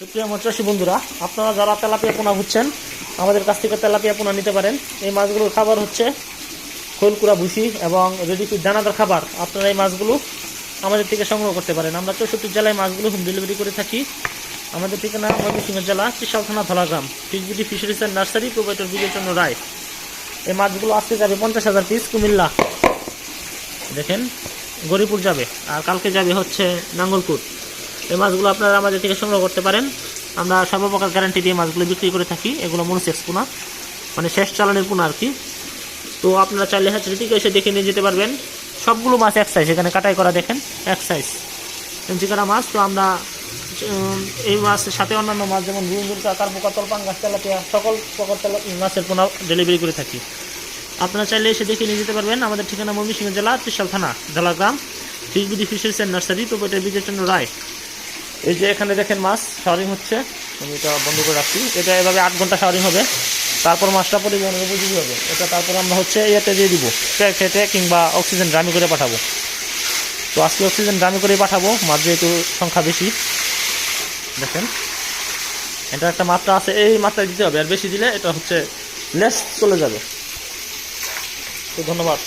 সুপ্রিয় আমার বন্ধুরা, আপনারা যারা তেলাপিয়া পোনা বুঝছেন, আমাদের কাছ থেকে তেলাপিয়া পোনা নিতে পারেন। এই মাছগুলোর খাবার হচ্ছে খোলকুড়া ভুসি এবং রেডি টু দানাদার খাবার। আপনারা এই মাছগুলো আমাদের থেকে সংগ্রহ করতে পারেন। আমরা চৌষট্টি জেলায় মাছগুলো হোম ডেলিভারি করে থাকি। আমাদের ঠিকানা ময়মনসিংহ জেলা চিশাল থানা Dhalagram. Fish BD fisheries and nursery, provider Bijoychandra Roy. এই মাছগুলো আজকে যাবে পঞ্চাশ হাজার পিস কুমিল্লা। দেখেন, গরিপুর যাবে। আর কালকে যাবে হচ্ছে নাঙ্গলপুর। এই মাছগুলো আপনারা আমাদের থেকে সংগ্রহ করতে পারেন। আমরা সর্বপ্রকার গ্যারান্টি দিয়ে মাছগুলো বিক্রি করে থাকি। এগুলো মনোসেক্স পোনা মানে শেষ চালানের পোনা আর কি। তো আপনারা চাইলে হ্যাচারি থেকে এসে দেখে নিয়ে যেতে পারবেন। সবগুলো মাছ এক সাইজ এখানে কাটাই করা দেখেন, এক সাইজ চিকারা মাছ, তো আমরা এই মাছের সাথে অন্যান্য মাছ, যেমন রুইন্দুলকা কার্পোকা তলপাং গাছ তেলাপিয়া, সকল প্রকার তেলা মাছের পোনা ডেলিভারি করে থাকি। আপনারা চাইলে এসে দেখে নিয়ে যেতে পারবেন। আমাদের ঠিকানা ময়মনসিংহ জেলা, ত্রিশাল থানা, Jalagram fish BD fisheries and nursery proprietor Bijoychandra Roy. এই যে এখানে দেখেন মাছ শাওয়ারিং হচ্ছে। আমি এটা বন্ধ করে রাখছি। এটা এভাবে আট ঘণ্টা শাওয়ারিং হবে। তারপর মাছটা পরিবহনের উপযোগী হবে। এটা তারপর আমরা হচ্ছে ইয়েতে দিয়ে দিব। খেটে কিংবা অক্সিজেন ড্রামি করে পাঠাবো। তো আজকে অক্সিজেন ড্রামি করে পাঠাবো। মাছ যেহেতু সংখ্যা বেশি। দেখেন। এটা একটা মাত্রা আছে। এই মাত্রায় দিতে হবে। আর বেশি দিলে এটা হচ্ছে লেস চলে যাবে। তো ধন্যবাদ।